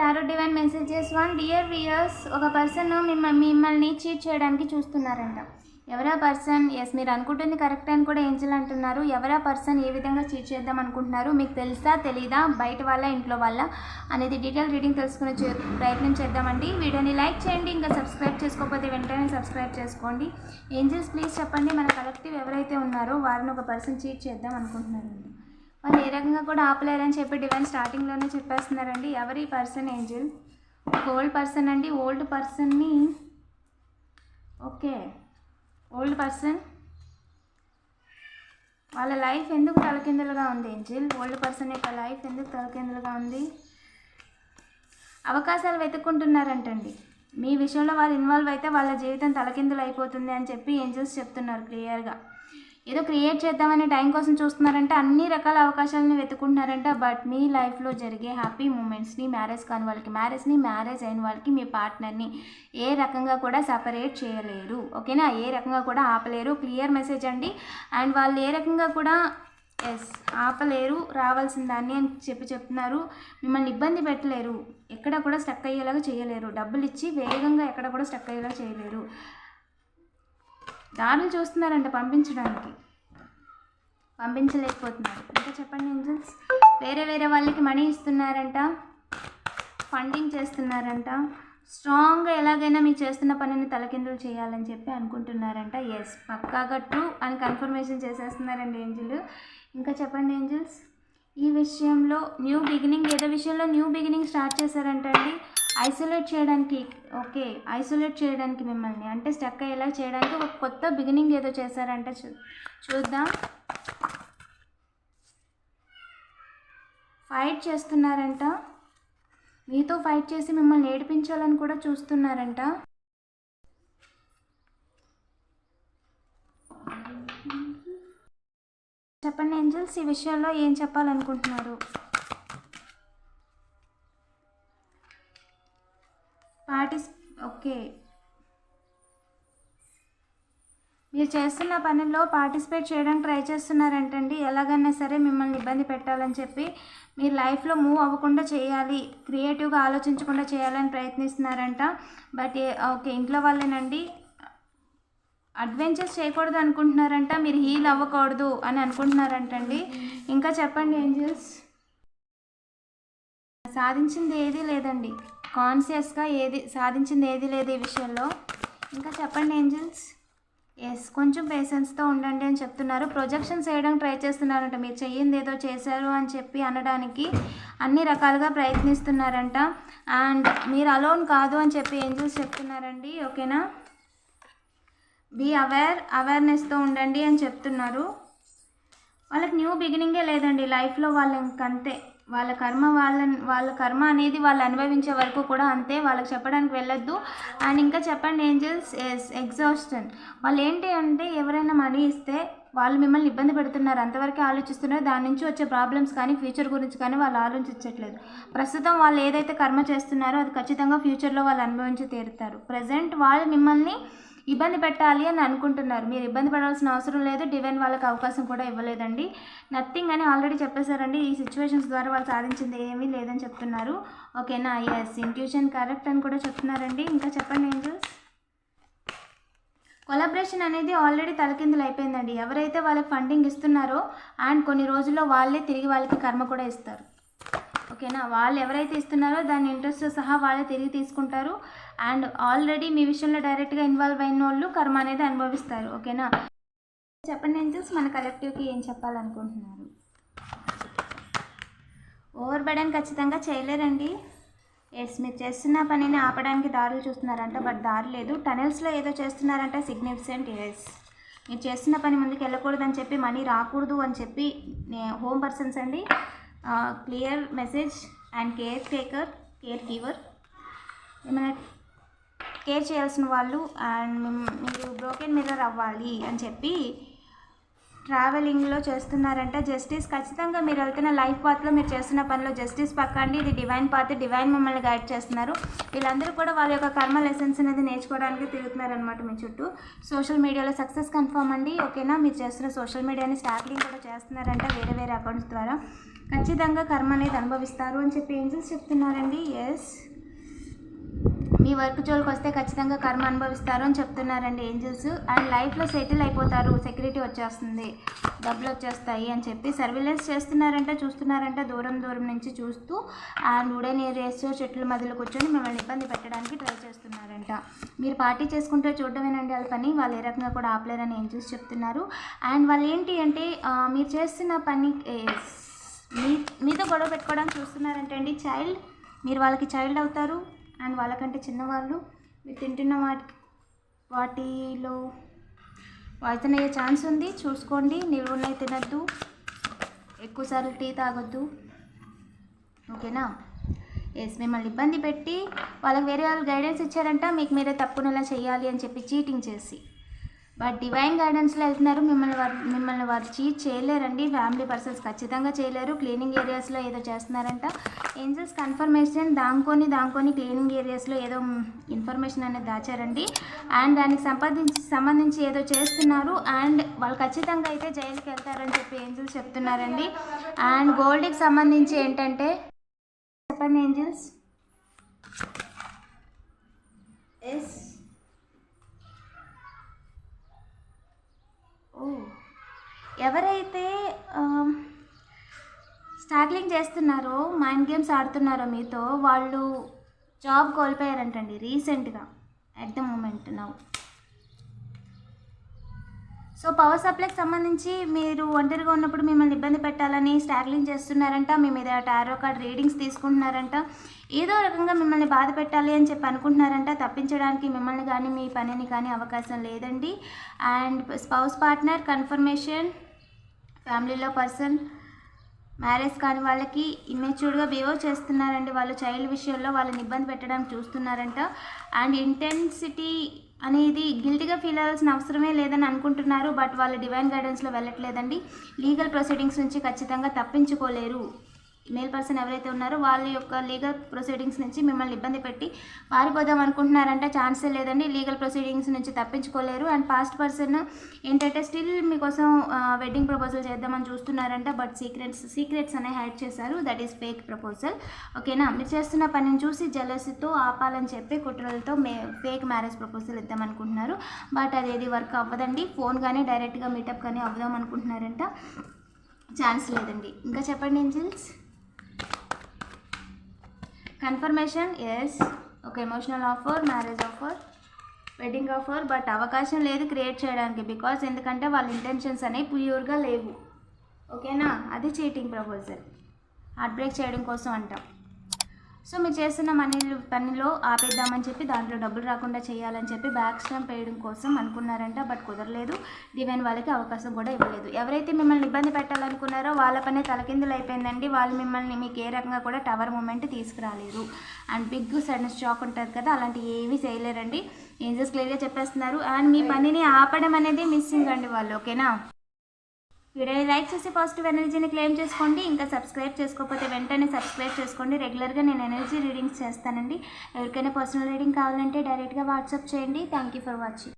Tarot divine messages one dear viewers ఒక person మిమ్మల్ని మిమ్మల్ని చీట్ చేయడానికి చూస్తున్నారంట. ఎవరా పర్సన్ ఎస్ మీరు అనుకుంటుంది కరెక్ట్ అని కూడా ఏంజల్ అంటున్నారు. ఎవరా పర్సన్ ఏ విధంగా చీట్ చేద్దాం అనుకుంటున్నారు? మీకు తెలుసా తెలీదా? బయట వాళ్ళ ఇంట్లో వాళ్ళ? అనేది డీటెయిల్ రీడింగ్ తెలుసుకునే ప్రయత్నం చేద్దామండి. వీడియోని లైక్ చేయండి ఇంకా సబ్స్క్రైబ్ చేసుకోకపోతే వెంటనే సబ్స్క్రైబ్ చేసుకోండి. ఏంజల్స్ ప్లీజ్ చెప్పండి. మన కలెక్టివ్ ఎవరైతే ఉన్నారో వారిని ఒక పర్సన్ చీట్ చేద్దాం అనుకుంటున్నారండి. వాళ్ళు ఏ రకంగా కూడా ఆపలేరని చెప్పి డివైన్ స్టార్టింగ్లోనే చెప్పేస్తున్నారండి. ఎవరి పర్సన్ ఏంజిల్ ఒక ఓల్డ్ పర్సన్ అండి. ఓల్డ్ పర్సన్ని ఓకే. ఓల్డ్ పర్సన్ వాళ్ళ లైఫ్ ఎందుకు తలకిందులుగా ఉంది ఏంజిల్ ఓల్డ్ పర్సన్ యొక్క లైఫ్ ఎందుకు తలకిందులుగా ఉంది? అవకాశాలు వెతుక్కుంటున్నారంటండి. మీ విషయంలో వాళ్ళు ఇన్వాల్వ్ అయితే వాళ్ళ జీవితం తలకిందులు అయిపోతుంది అని చెప్పి ఏంజిల్స్ చెప్తున్నారు క్లియర్గా ఏదో క్రియేట్ చేద్దామనే టైం కోసం చూస్తున్నారంటే అన్ని రకాల అవకాశాలను వెతుకుంటున్నారంట బట్ మీ లైఫ్లో జరిగే హ్యాపీ మూమెంట్స్ని మ్యారేజ్ కాని వాళ్ళకి మ్యారేజ్ని మ్యారేజ్ అయిన వాళ్ళకి మీ పార్ట్నర్ని ఏ రకంగా కూడా సపరేట్ చేయలేరు. ఓకేనా ఏ రకంగా కూడా ఆపలేరు. క్లియర్ మెసేజ్ అండి. అండ్ వాళ్ళు ఏ రకంగా కూడా ఎస్ ఆపలేరు రావాల్సిన దాన్ని అని చెప్పి చెప్తున్నారు. మిమ్మల్ని ఇబ్బంది పెట్టలేరు. ఎక్కడ కూడా స్టక్ అయ్యేలాగా చేయలేరు. డబ్బులు ఇచ్చి వేగంగా ఎక్కడ కూడా స్టక్ అయ్యేలాగా చేయలేరు. దారులు చూస్తున్నారంట పంపించడానికి. పంపించలేకపోతున్నారు. ఇంకా చెప్పండి ఏంజల్స్? వేరే వేరే వాళ్ళకి మనీ ఇస్తున్నారంట ఫండింగ్ చేస్తున్నారంట. స్ట్రాంగ్గా ఎలాగైనా మీరు చేస్తున్న పనిని తలకిందులు చేయాలని చెప్పి అనుకుంటున్నారంట. ఎస్ పక్కాగా ట్రూ అని కన్ఫర్మేషన్ చేసేస్తున్నారండి ఏంజిల్. ఇంకా చెప్పండి ఏంజిల్స్? ఈ విషయంలో న్యూ బిగినింగ్ ఏదో విషయంలో న్యూ బిగినింగ్ స్టార్ట్ చేశారంటండి. ఐసోలేట్ చేయడానికి ఓకే ఐసోలేట్ చేయడానికి మిమ్మల్ని అంటే స్టక్ అయ్యేలా చేయడానికి ఒక కొత్త బిగినింగ్ ఏదో చేశారంట చూ చూద్దాం. ఫైట్ చేస్తున్నారంట. మీతో ఫైట్ చేసి మిమ్మల్ని ఏడిపించాలని కూడా చూస్తున్నారంట. చెప్పండి ఏంజల్స్ ఈ విషయంలో ఏం చెప్పాలనుకుంటున్నారు? ఓకే. మీరు చేస్తున్న పనిలో పార్టిసిపేట్ చేయడానికి ట్రై చేస్తున్నారంటండి. ఎలాగైనా సరే మిమ్మల్ని ఇబ్బంది పెట్టాలని చెప్పి మీరు లైఫ్లో మూవ్ అవ్వకుండా చేయాలి క్రియేటివ్గా ఆలోచించకుండా చేయాలని ప్రయత్నిస్తున్నారంట. బట్ ఓకే ఇంట్లో వాళ్ళేనండి అడ్వెంచర్స్ చేయకూడదు అనుకుంటున్నారంట మీరు హీల్ అవ్వకూడదు అని అనుకుంటున్నారంటండి. ఇంకా చెప్పండి ఏంజల్స్? సాధించింది ఏదీ లేదండి. కాన్షియస్గా ఏది సాధించింది ఏది లేదు ఈ విషయంలో. ఇంకా చెప్పండి ఏంజల్స్? ఎస్ కొంచెం పేషెన్స్తో ఉండండి అని చెప్తున్నారు. ప్రొజెక్షన్స్ వేయడానికి ట్రై చేస్తున్నారంట. మీరు చెయ్యింది ఏదో చేశారు అని చెప్పి అనడానికి అన్ని రకాలుగా ప్రయత్నిస్తున్నారంట. అండ్ మీరు అలోన్ కాదు అని చెప్పి ఏంజల్స్ చెప్తున్నారండి. ఓకేనా బీ అవేర్ అవేర్నెస్తో ఉండండి అని చెప్తున్నారు. వాళ్ళకి న్యూ బిగినింగే లేదండి. లైఫ్లో వాళ్ళు ఇంకంతే. వాళ్ళ కర్మ వాళ్ళ వాళ్ళ కర్మ అనేది వాళ్ళు అనుభవించే వరకు కూడా అంతే వాళ్ళకి చెప్పడానికి వెళ్ళొద్దు. అండ్ ఇంకా చెప్పండి ఏంజల్స్ ఎస్ ఎగ్జాస్టన్. వాళ్ళు ఏంటి అంటే ఎవరైనా మనీ ఇస్తే వాళ్ళు మిమ్మల్ని ఇబ్బంది పెడుతున్నారు. అంతవరకే ఆలోచిస్తున్నారు. దాని నుంచి వచ్చే ప్రాబ్లమ్స్ కానీ ఫ్యూచర్ గురించి కానీ వాళ్ళు ఆలోచించట్లేదు. ప్రస్తుతం వాళ్ళు ఏదైతే కర్మ చేస్తున్నారో అది ఖచ్చితంగా ఫ్యూచర్లో వాళ్ళు అనుభవించి తీరుతారు. ప్రజెంట్ వాళ్ళు మిమ్మల్ని ఇబ్బంది పెట్టాలి అని అనుకుంటున్నారు. మీరు ఇబ్బంది పడాల్సిన అవసరం లేదు. డివైన్ వాళ్ళకి అవకాశం కూడా ఇవ్వలేదండి. నథింగ్ అని ఆల్రెడీ చెప్పేశారండి. ఈ సిచ్యువేషన్స్ ద్వారా వాళ్ళు సాధించింది ఏమీ లేదని చెప్తున్నారు. ఓకేనా? ఎస్ ఇంట్యూషన్ కరెక్ట్ అని కూడా చెప్తున్నారండి. ఇంకా చెప్పండి ఏంజల్స్ కొలాబరేషన్ అనేది ఆల్రెడీ తలకిందులు అయిపోయిందండి. ఎవరైతే వాళ్ళకి ఫండింగ్ ఇస్తున్నారో అండ్ కొన్ని రోజుల్లో వాళ్ళే తిరిగి వాళ్ళకి కర్మ కూడా ఇస్తారు. ఓకేనా? వాళ్ళు ఎవరైతే ఇస్తున్నారో దాని ఇంట్రెస్ట్ సహా వాళ్ళే తిరిగి తీసుకుంటారు. అండ్ ఆల్రెడీ మీ విషయంలో డైరెక్ట్గా ఇన్వాల్వ్ అయిన వాళ్ళు కర్మ అనేది అనుభవిస్తారు. ఓకేనా? చెప్పండి ఏంజల్స్ మన కలెక్టివ్కి ఏం చెప్పాలనుకుంటున్నారు? ఓవర్ బర్డెన్ ఖచ్చితంగా చేయలేరండి. ఎస్ మీరు చేస్తున్న పనిని ఆపడానికి దారులు చూస్తున్నారంట బట్ దారి లేదు. టనెల్స్లో ఏదో చేస్తున్నారంట సిగ్నిఫికెంట్ ఎస్ మీరు చేస్తున్న పని ముందుకు అని చెప్పి మనీ రాకూడదు అని చెప్పి హోమ్ పర్సన్స్ అండి. Clear message and caretaker caregiver ఏమైనా కేర్ చేయాల్సిన వాళ్ళు అండ్ మీరు బ్రోకెన్ మిర్రర్ అవ్వాలి అని చెప్పి ట్రావెలింగ్లో చేస్తున్నారంట. జస్టిస్ ఖచ్చితంగా మీరు వెళ్తున్న లైఫ్ పాత్లో మీరు చేస్తున్న పనిలో జస్టిస్ పక్కండి. ఇది డివైన్ పాత్ డివైన్ మిమ్మల్ని గైడ్ చేస్తున్నారు. వీళ్ళందరూ కూడా వాళ్ళ యొక్క కర్మ లెసన్స్ అనేది నేర్చుకోవడానికి తిరుగుతున్నారనమాట మీ చుట్టూ. సోషల్ మీడియాలో సక్సెస్ కన్ఫర్మ్ అండి. ఓకేనా మీరు చేస్తున్న సోషల్ మీడియాని స్టార్టింగ్ కూడా చేస్తున్నారంట వేరే వేరే అకౌంట్స్ ద్వారా. ఖచ్చితంగా కర్మ అనేది అనుభవిస్తారు అని చెప్పి ఏంజల్స్ చెప్తున్నారండి. ఎస్ మీ వర్క్ జోలికి వస్తే ఖచ్చితంగా కర్మ అనుభవిస్తారు అని చెప్తున్నారండి ఏంజల్స్. అండ్ లైఫ్లో సెటిల్ అయిపోతారు. సెక్యూరిటీ వచ్చేస్తుంది. డబ్బులు వచ్చేస్తాయి అని చెప్పి సర్విలెన్స్ చేస్తున్నారంట చూస్తున్నారంట దూరం దూరం నుంచి చూస్తూ. అండ్ ఉడన్ ఏరియాస్ చెట్ల మధ్యలో కూర్చొని మిమ్మల్ని ఇబ్బంది పెట్టడానికి ట్రై చేస్తున్నారంట. మీరు పార్టీ చేసుకుంటే చూడటమేనండి వాళ్ళ పని. వాళ్ళు ఏ రకంగా కూడా ఆపలేరని ఏంజల్స్ చెప్తున్నారు. అండ్ వాళ్ళు ఏంటి అంటే మీరు చేస్తున్న పని మీ మీతో గొడవ పెట్టుకోవడానికి చూస్తున్నారంటే అండి చైల్డ్ మీరు వాళ్ళకి చైల్డ్ అవుతారు అండ్ వాళ్ళకంటే చిన్నవాళ్ళు మీరు తింటున్న వాటి వాటిలో వాయితన అయ్యే ఛాన్స్ ఉంది చూసుకోండి నిలువున్నాయి తినద్దు ఎక్కువసార్లు టీ తాగొద్దు. ఓకేనా? ఎస్ మిమ్మల్ని ఇబ్బంది పెట్టి వాళ్ళకి వేరే వాళ్ళు గైడెన్స్ ఇచ్చారంట మీకు మీరే తప్పునలా చేయాలి అని చెప్పి చీటింగ్ చేసి. బట్ డివైన్ గైడెన్స్లో వెళ్తున్నారు. మిమ్మల్ని వారు మిమ్మల్ని వారు చీట్ చేయలేరండి. ఫ్యామిలీ పర్సన్స్ ఖచ్చితంగా చేయలేరు. క్లీనింగ్ ఏరియాస్లో ఏదో చేస్తున్నారంట. ఏంజల్స్ కన్ఫర్మేషన్ దాంకొని దాంకొని క్లీనింగ్ ఏరియాస్లో ఏదో ఇన్ఫర్మేషన్ అనేది దాచారండి. అండ్ దానికి సంపాదించి సంబంధించి ఏదో చేస్తున్నారు. అండ్ వాళ్ళు ఖచ్చితంగా అయితే జైలుకి వెళ్తారని చెప్పి ఏంజల్స్ చెప్తున్నారండి. అండ్ గోల్డ్కి సంబంధించి ఏంటంటే చెప్పండి ఏంజల్స్ ఎస్ ఓ ఎవరైతే స్టాగ్లింగ్ చేస్తున్నారు మైండ్ గేమ్స్ ఆడుతున్నారో మీతో వాళ్ళు జాబ్ కోల్పోయారంటండి రీసెంట్గా at the moment now so power సప్లైకి సంబంధించి మీరు ఒంటరిగా ఉన్నప్పుడు మిమ్మల్ని ఇబ్బంది పెట్టాలని స్టాగ్లింగ్ చేస్తున్నారంట మీ మీద టారో కార్డ్ రీడింగ్స్ తీసుకుంటున్నారంట ఏదో రకంగా మిమ్మల్ని బాధ పెట్టాలి అని చెప్పి అనుకుంటున్నారంట తప్పించడానికి మిమ్మల్ని కానీ మీ పనిని కానీ అవకాశం లేదండి. అండ్ స్పౌస్ పార్ట్నర్ కన్ఫర్మేషన్ ఫ్యామిలీలో పర్సన్ మ్యారేజ్ కాని వాళ్ళకి ఇమ్మెచ్యూర్డ్గా బిహేవ్ చేస్తున్నారండి వాళ్ళు చైల్డ్ విషయంలో వాళ్ళని ఇబ్బంది పెట్టడానికి చూస్తున్నారంట. అండ్ ఇంటెన్సిటీ అనేది గిల్టీగా ఫీల్ అవ్వాల్సిన అవసరమే లేదని అనుకుంటున్నారు బట్ వాళ్ళు డివైన్ గైడెన్స్లో వెళ్ళట్లేదండి. లీగల్ ప్రొసీడింగ్స్ నుంచి ఖచ్చితంగా తప్పించుకోలేరు. మేల్ పర్సన్ ఎవరైతే ఉన్నారో వాళ్ళ యొక్క లీగల్ ప్రొసీడింగ్స్ నుంచి మిమ్మల్ని ఇబ్బంది పెట్టి పారిపోదాం అనుకుంటున్నారంటే ఛాన్సే లేదండి. లీగల్ ప్రొసీడింగ్స్ నుంచి తప్పించుకోలేరు. అండ్ పాస్ట్ పర్సన్ ఏంటంటే స్టిల్ మీకోసం వెడ్డింగ్ ప్రపోజల్ చేద్దామని చూస్తున్నారంట. బట్ సీక్రెట్స్ సీక్రెట్స్ అనే హైడ్ చేశారు. That is fake proposal. ఓకేనా? మీరు చేస్తున్న పనిని చూసి జలసితో ఆపాలని చెప్పి కుట్రలతో మే ఫేక్ మ్యారేజ్ ప్రపోజల్ ఇద్దాం అనుకుంటున్నారు. బట్ అది ఏది వర్క్ అవ్వదండి. ఫోన్ కానీ డైరెక్ట్గా మీటప్ కానీ అవ్వదాం అనుకుంటున్నారంట. ఛాన్స్ లేదండి. ఇంకా చెప్పండి ఏంజిల్స్? కన్ఫర్మేషన్ ఎస్ ఒక emotional offer marriage offer wedding offer but అవకాశం లేదు క్రియేట్ చేయడానికి బికాస్ ఎందుకంటే వాళ్ళ ఇంటెన్షన్స్ అనేవి ప్యూర్గా లేవు. ఓకేనా అది చీటింగ్ ప్రపోజల్ హార్ట్ బ్రేక్ చేయడం కోసం అంటాం. సో మీరు చేస్తున్న మనీ పనిలో ఆపేద్దామని చెప్పి దాంట్లో డబ్బులు రాకుండా చేయాలని చెప్పి బ్యాక్ స్టాంప్ వేయడం కోసం అనుకున్నారంట బట్ కుదరలేదు. డివైన్ వాళ్ళకి అవకాశం కూడా ఇవ్వలేదు. ఎవరైతే మిమ్మల్ని ఇబ్బంది పెట్టాలనుకున్నారో వాళ్ళ పనే తలకిందులు అయిపోయిందండి. వాళ్ళు మిమ్మల్ని మీకు ఏ రకంగా కూడా టవర్ మూమెంట్ తీసుకురాలేరు. అండ్ బిగ్ సడన్ షాక్ ఉంటుంది కదా అలాంటి ఏమీ చేయలేరండి. ఏంజెస్ క్లియర్గా చెప్పేస్తున్నారు. అండ్ మీ పనిని ఆపడం అనేది మిస్సింగ్ అండి వాళ్ళు ఓకేనా? వీడియోని లైక్ చేసి పాజిటివ్ ఎనర్జీని క్లెయిమ్ చేసుకోండి. ఇంకా సబ్స్క్రైబ్ చేసుకోకపోతే వెంటనే సబ్స్క్రైబ్ చేసుకోండి. రెగ్యులర్గా నేను ఎనర్జీ రీడింగ్స్ చేస్తానండి. ఎవరికైనా పర్సనల్ రీడింగ్ కావాలంటే డైరెక్ట్గా వాట్సాప్ చేయండి. Thank you for watching.